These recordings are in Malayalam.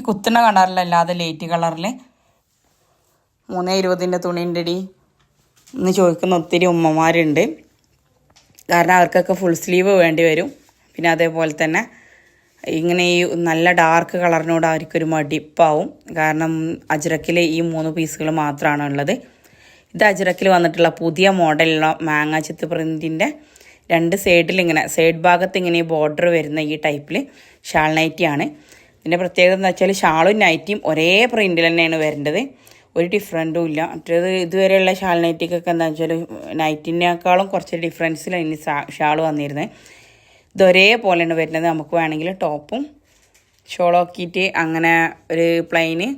ഈ കുത്തുന്ന കളറിലല്ലാതെ ലൈറ്റ് കളറിൽ മൂന്നേ ഇരുപതിന്റെ തുണിന്റെ അടി എന്ന് ചോദിക്കുന്ന ഒത്തിരി ഉമ്മമാരുണ്ട്. കാരണം അവർക്കൊക്കെ ഫുൾ സ്ലീവ് വേണ്ടി വരും. പിന്നെ അതേപോലെ തന്നെ ഇങ്ങനെ ഈ നല്ല ഡാർക്ക് കളറിനോട് അവർക്കൊരു മടിപ്പാവും. കാരണം അജ്രക്കിൽ ഈ മൂന്ന് പീസുകൾ മാത്രമാണ് ഉള്ളത്. ഇത് അജ്രക്കിൽ വന്നിട്ടുള്ള പുതിയ മോഡലുള്ള മാങ്ങ ചിത്ത് പ്രിന്റിന്റെ രണ്ട് സൈഡിൽ ഇങ്ങനെ സൈഡ് ഭാഗത്ത് ഇങ്ങനെ ബോർഡർ വരുന്ന ഈ ടൈപ്പിൽ ഷാൾ നൈറ്റിയാണ് ഇതിന്റെ പ്രത്യേകത എന്ന് വെച്ചാൽ ഷാളും നൈറ്റിയും ഒരേ പ്രിന്റിൽ തന്നെയാണ് വരേണ്ടത്. ഒരു ഡിഫറന്റും ഇല്ല. മറ്റേത് ഇതുവരെയുള്ള ഷാൾ നൈറ്റിക്കൊക്കെ എന്താ വെച്ചാൽ നൈറ്റിനേക്കാളും കുറച്ച് ഡിഫറൻസിലാണ് ഇനി ഷാൾ വന്നിരുന്നത്. ഇത് ഒരേപോലെയാണ് വരുന്നത്. നമുക്ക് വേണമെങ്കിൽ ടോപ്പും ഷോളാക്കിയിട്ട് അങ്ങനെ ഒരു പ്ലെയിന്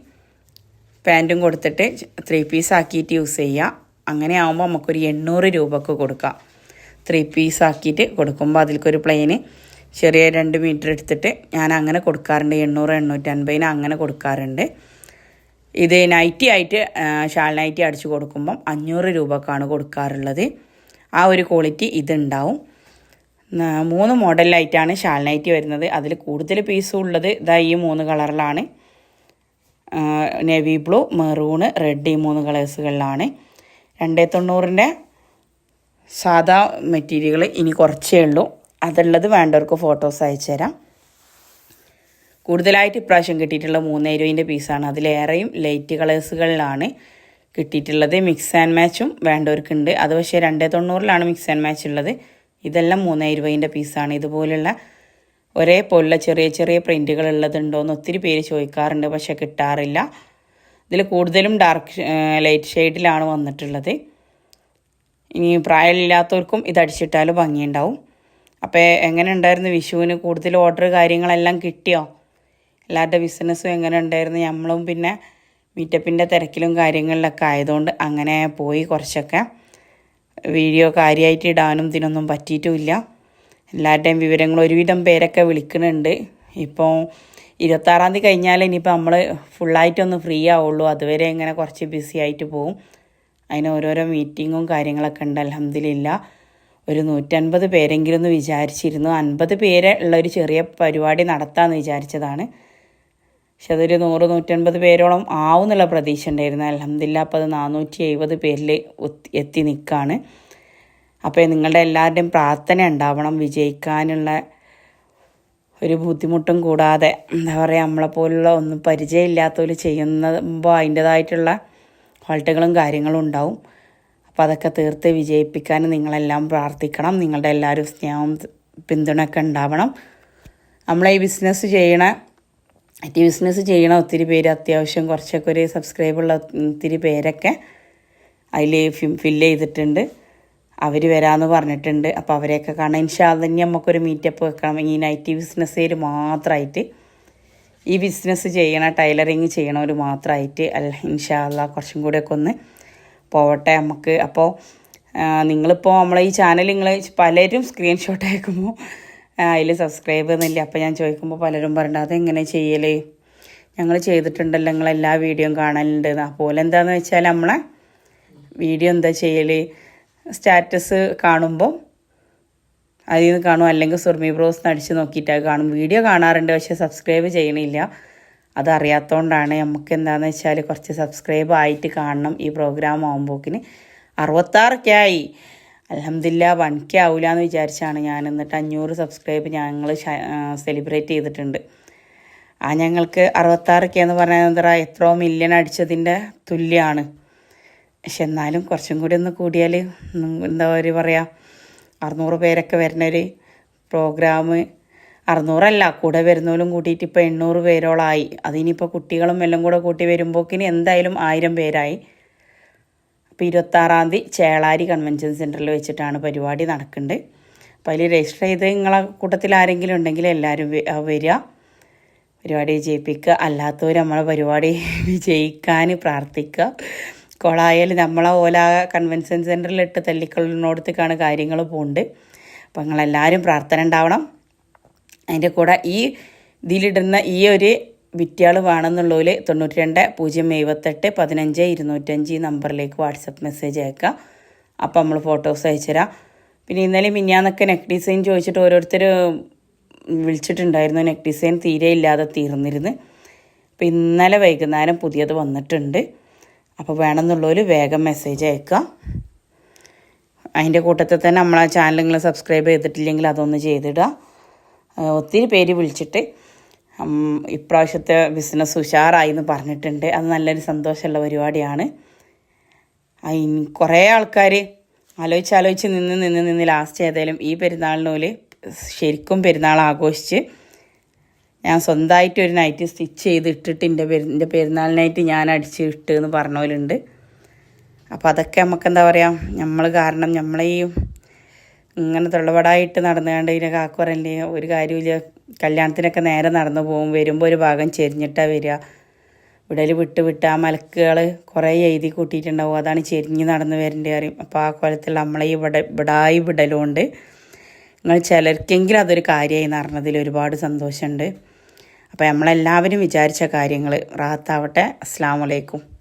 പാന്റും കൊടുത്തിട്ട് ത്രീ പീസ് ആക്കിയിട്ട് യൂസ് ചെയ്യുക അങ്ങനെ ആകുമ്പോൾ നമുക്കൊരു എണ്ണൂറ് രൂപക്ക് കൊടുക്കാം. ത്രീ പീസ് ആക്കിയിട്ട് കൊടുക്കുമ്പോൾ അതിൽക്കൊരു പ്ലെയിന് ചെറിയ രണ്ട് മീറ്റർ എടുത്തിട്ട് ഞാൻ അങ്ങനെ കൊടുക്കാറുണ്ട്. എണ്ണൂറ് എണ്ണൂറ്റൻപതിന് അങ്ങനെ കൊടുക്കാറുണ്ട്. ഇത് നൈറ്റി ആയിട്ട് ഷാൾ നൈറ്റി അടിച്ച് കൊടുക്കുമ്പം അഞ്ഞൂറ് രൂപക്കാണ് കൊടുക്കാറുള്ളത്. ആ ഒരു ക്വാളിറ്റി ഇതുണ്ടാവും. മൂന്ന് മോഡലിലായിട്ടാണ് ഷാൾ നൈറ്റി വരുന്നത്. അതിൽ കൂടുതൽ പീസും ഉള്ളത് ഇതാ ഈ മൂന്ന് കളറിലാണ്. നേവി ബ്ലൂ മെറൂണ് റെഡ് ഈ മൂന്ന് കളേഴ്സുകളിലാണ്. രണ്ടേ തൊണ്ണൂറിന്റെ സാധാ മെറ്റീരിയൽ ഇനി കുറച്ചേ ഉള്ളൂ. അതുള്ളത് വേണ്ടവർക്ക് ഫോട്ടോസ് അയച്ചു തരാം. കൂടുതലായിട്ട് ഇപ്രാവശ്യം കിട്ടിയിട്ടുള്ള മൂന്ന് ഇരുപതിന്റെ പീസാണ് അതിലേറെയും ലൈറ്റ് കളേഴ്സുകളിലാണ് കിട്ടിയിട്ടുള്ളത്. മിക്സ് ആൻഡ് മാച്ചും വേണ്ടവർക്കുണ്ട്. അത് പക്ഷേ രണ്ടേ തൊണ്ണൂറിലാണ് മിക്സ് ആൻഡ് മാച്ച് ഉള്ളത്. ഇതെല്ലാം മൂന്ന് ഇരുപതിന്റെ പീസാണ് ഇതുപോലുള്ള ഒരേപോലുള്ള ചെറിയ ചെറിയ പ്രിന്റുകൾ ഉള്ളതുണ്ടോ എന്ന് ഒത്തിരി പേര് ചോദിക്കാറുണ്ട്. പക്ഷേ കിട്ടാറില്ല. ഇതിൽ കൂടുതലും ഡാർക്ക് ലൈറ്റ് ഷെയ്ഡിലാണ് വന്നിട്ടുള്ളത്. ഇനി പ്രായമില്ലാത്തവർക്കും ഇത് അടിച്ചിട്ടാൽ ഭംഗിയുണ്ടാവും. അപ്പോൾ എങ്ങനെ ഉണ്ടായിരുന്നു വിഷുവിന്? കൂടുതൽ ഓർഡർ കാര്യങ്ങളെല്ലാം കിട്ടിയോ? എല്ലാവരുടെ ബിസിനസ്സും എങ്ങനെ ഉണ്ടായിരുന്നു? നമ്മളും പിന്നെ മീറ്റപ്പിന്റെ തിരക്കിലും കാര്യങ്ങളിലൊക്കെ ആയതുകൊണ്ട് അങ്ങനെ പോയി കുറച്ചൊക്കെ. വീഡിയോ കാര്യമായിട്ട് ഇടാനും ഇതിനൊന്നും പറ്റിയിട്ടുമില്ല. എല്ലാവരുടെയും വിവരങ്ങൾ ഒരുവിധം പേരൊക്കെ വിളിക്കുന്നുണ്ട്. ഇപ്പോൾ ഇരുപത്താറാം തീയതി കഴിഞ്ഞാൽ ഇനിയിപ്പോൾ നമ്മൾ ഫുള്ളായിട്ടൊന്ന് ഫ്രീ ആവുള്ളൂ. അതുവരെ ഇങ്ങനെ കുറച്ച് ബിസി ആയിട്ട് പോകും അതിന് ഓരോരോ മീറ്റിങ്ങും കാര്യങ്ങളൊക്കെ ഉണ്ട്. അലഹമില്ല ഒരു നൂറ്റൻപത് പേരെങ്കിലും എന്ന് വിചാരിച്ചിരുന്നു. അൻപത് പേരെ ഉള്ള ഒരു ചെറിയ പരിപാടി നടത്താമെന്ന് വിചാരിച്ചതാണ്. പക്ഷെ അതൊരു നൂറ് നൂറ്റൻപത് പേരോളം ആവുന്നുള്ള പ്രതീക്ഷ ഉണ്ടായിരുന്നു. അലഹമില്ല അപ്പോൾ അത് നാനൂറ്റി എഴുപത് പേരിൽ എത്തി നിൽക്കുകയാണ് അപ്പോൾ നിങ്ങളുടെ എല്ലാവരുടെയും പ്രാർത്ഥന ഉണ്ടാവണം. വിജയിക്കാനുള്ള ഒരു ബുദ്ധിമുട്ടും കൂടാതെ എന്താ പറയുക നമ്മളെപ്പോലുള്ള ഒന്നും പരിചയമില്ലാത്തവർ ചെയ്യുമ്പോൾ അതിന്റേതായിട്ടുള്ള ഫോൾട്ടുകളും കാര്യങ്ങളും ഉണ്ടാവും. അപ്പോൾ അതൊക്കെ തീർത്ത് വിജയിപ്പിക്കാൻ നിങ്ങളെല്ലാം പ്രാർത്ഥിക്കണം. നിങ്ങളുടെ എല്ലാവരും സ്നേഹവും പിന്തുണയൊക്കെ ഉണ്ടാവണം. നമ്മളെ ഈ ബിസിനസ് ചെയ്യണ ഈ ബിസിനസ് ചെയ്യണ ഒത്തിരി പേര് അത്യാവശ്യം കുറച്ചൊക്കെ ഒരു സബ്സ്ക്രൈബുള്ള ഒത്തിരി പേരൊക്കെ അതിൽ ഫില്ല് ചെയ്തിട്ടുണ്ട്. അവർ വരാമെന്ന് പറഞ്ഞിട്ടുണ്ട്. അപ്പോൾ അവരെയൊക്കെ കാണാൻ ഇൻഷാല്ല ഇനി നമുക്കൊരു മീറ്റപ്പ് വെക്കണം. ഈ നൈറ്റി ബിസിനസ്സിൽ മാത്രമായിട്ട് ഈ ബിസിനസ് ചെയ്യണ ടൈലറിങ് ചെയ്യണവർ മാത്രമായിട്ട് അല്ല ഇൻഷാല്ല കുറച്ചും കൂടെയൊക്കെ ഒന്ന് പോവട്ടെ നമുക്ക്. അപ്പോൾ നിങ്ങളിപ്പോൾ നമ്മളെ ഈ ചാനൽ നിങ്ങൾ പലരും സ്ക്രീൻഷോട്ട് അയക്കുമ്പോൾ അതിൽ സബ്സ്ക്രൈബ് എന്നില്ല അപ്പോൾ ഞാൻ ചോദിക്കുമ്പോൾ പലരും പറയുന്നത് അതെങ്ങനെ ചെയ്യൽ ഞങ്ങൾ ചെയ്തിട്ടുണ്ടല്ലോ നിങ്ങൾ എല്ലാ വീഡിയോയും കാണലുണ്ട്. അതുപോലെ എന്താണെന്ന് വെച്ചാൽ നമ്മളെ വീഡിയോ എന്താ ചെയ്യൽ സ്റ്റാറ്റസ് കാണുമ്പോൾ അതിൽ നിന്ന് കാണും. അല്ലെങ്കിൽ സുർമി ബ്രോസ് നടിച്ച് നോക്കിയിട്ട് കാണും. വീഡിയോ കാണാറുണ്ട് പക്ഷേ സബ്സ്ക്രൈബ് ചെയ്യണില്ല. അതറിയാത്തതുകൊണ്ടാണ് നമുക്ക് എന്താണെന്ന് വെച്ചാൽ കുറച്ച് സബ്സ്ക്രൈബ് ആയിട്ട് കാണണം ഈ പ്രോഗ്രാം ആകുമ്പോക്കിന് അറുപത്താറൊക്കെ ആയി അലഹമില്ല വൺ കെ ആവില്ല എന്ന് വിചാരിച്ചാണ് ഞാൻ എന്നിട്ട് അഞ്ഞൂറ് സബ്സ്ക്രൈബ് ഞങ്ങൾ സെലിബ്രേറ്റ് ചെയ്തിട്ടുണ്ട്. ആ ഞങ്ങൾക്ക് അറുപത്താറ് കെ എന്ന് പറഞ്ഞാൽ എന്താ എത്രയോ മില്യൺ അടിച്ചതിന്റെ തുല്യമാണ് പക്ഷെ എന്നാലും കുറച്ചും കൂടി ഒന്ന് കൂടിയാൽ എന്താ ഒരു പറയുക അറുന്നൂറ് പേരൊക്കെ വരുന്നൊരു പ്രോഗ്രാം അറുന്നൂറല്ല കൂടെ വരുന്നവരും കൂട്ടിയിട്ട് ഇപ്പോൾ എണ്ണൂറ് പേരോളമായി അതിനിപ്പോൾ കുട്ടികളും എല്ലാം കൂടെ കൂട്ടി വരുമ്പോക്കിന് എന്തായാലും ആയിരം പേരായി. അപ്പോൾ ഇരുപത്താറാം തീയതി ചേളാരി കൺവെൻഷൻ സെന്ററിൽ വെച്ചിട്ടാണ് പരിപാടി നടക്കുന്നത് അപ്പോൾ അതിൽ രജിസ്റ്റർ ചെയ്ത് നിങ്ങളെ കൂട്ടത്തിൽ ആരെങ്കിലും ഉണ്ടെങ്കിൽ എല്ലാവരും വരിക. പരിപാടി വിജയിപ്പിക്കുക. അല്ലാത്തവർ നമ്മളെ പരിപാടി വിജയിക്കാൻ പ്രാർത്ഥിക്കുക. കൊളായാലും നമ്മളെ ഓല കൺവെൻഷൻ സെന്ററിലിട്ട് തല്ലിക്കൊള്ളിനോടത്തേക്കാണ് കാര്യങ്ങൾ പോകുന്നുണ്ട് അപ്പോൾ നിങ്ങളെല്ലാവരും പ്രാർത്ഥന ഉണ്ടാവണം. അതിന്റെ കൂടെ ഈ ഇതിലിടുന്ന ഈ ഒരു വിറ്റുകൾ വേണമെന്നുള്ളതിൽ തൊണ്ണൂറ്റി രണ്ട് പൂജ്യം എഴുപത്തെട്ട് പതിനഞ്ച് ഇരുന്നൂറ്റഞ്ച് ഈ നമ്പറിലേക്ക് വാട്സപ്പ് മെസ്സേജ് അയക്കുക. അപ്പം നമ്മൾ ഫോട്ടോസ് അയച്ചുതരാം പിന്നെ ഇന്നലെ മിന്നാന്നൊക്കെ നെക്ക് ഡിസൈൻ ചോദിച്ചിട്ട് ഓരോരുത്തർ വിളിച്ചിട്ടുണ്ടായിരുന്നു. നെക്ക് ഡിസൈൻ തീരെ ഇല്ലാതെ തീർന്നിരുന്ന്. അപ്പോൾ ഇന്നലെ വൈകുന്നേരം പുതിയത് വന്നിട്ടുണ്ട്. അപ്പോൾ വേണമെന്നുള്ളവർ വേഗം മെസ്സേജ് അയക്കുക. അതിന്റെ കൂട്ടത്തിൽ തന്നെ നമ്മളെ ചാനൽ നിങ്ങൾ സബ്സ്ക്രൈബ് ചെയ്തിട്ടില്ലെങ്കിൽ അതൊന്ന് ചെയ്തിടുക. ഒത്തിരി പേര് വിളിച്ചിട്ട് ഇപ്രാവശ്യത്തെ ബിസിനസ് ഉഷാറായി എന്ന് പറഞ്ഞിട്ടുണ്ട്. അത് നല്ലൊരു സന്തോഷമുള്ള പരിപാടിയാണ്. കുറേ ആൾക്കാർ ആലോചിച്ച് ആലോചിച്ച് നിന്ന് നിന്ന് നിന്ന് ലാസ്റ്റ് ഏതായാലും ഈ പെരുന്നാളിനോൽ ശരിക്കും പെരുന്നാൾ ആഘോഷിച്ച് ഞാൻ സ്വന്തമായിട്ട് ഒരു നൈറ്റ് സ്റ്റിച്ച് ചെയ്ത് ഇട്ടിട്ട് എന്റെ പെരു എന്റെ പെരുന്നാളിനായിട്ട് ഞാൻ അടിച്ച് ഇട്ട് എന്ന് പറഞ്ഞ പോലുണ്ട് അപ്പോൾ അതൊക്കെ നമുക്ക് എന്താ പറയുക നമ്മൾ കാരണം നമ്മളെ ഈ ഇങ്ങനെ തൊള്ളപടായിട്ട് നടന്നുകൊണ്ട് ഇതിനെ കാക്കുറല്ലേ ഒരു കാര്യമില്ല കല്യാണത്തിനൊക്കെ നേരെ നടന്നു പോകും. വരുമ്പോൾ ഒരു ഭാഗം ചെരിഞ്ഞിട്ടാണ് വരിക. ഇവിടെ വിട്ട് വിട്ട് ആ മലക്കുകൾ കുറേ എഴുതി കൂട്ടിയിട്ടുണ്ടാവും. അതാണ് ചെരിഞ്ഞ് നടന്ന് വരേണ്ടി അറിയും അപ്പോൾ ആ കോലത്തിൽ നമ്മളെ ഈ വിട വിടായി വിടലുകൊണ്ട് നിങ്ങൾ ചിലർക്കെങ്കിലും അതൊരു കാര്യമായി നടന്നതിൽ ഒരുപാട് സന്തോഷമുണ്ട്. അപ്പോൾ നമ്മളെല്ലാവരും വിചാരിച്ച കാര്യങ്ങൾ റാത്താവട്ടെ. അസ്സാം വലൈക്കും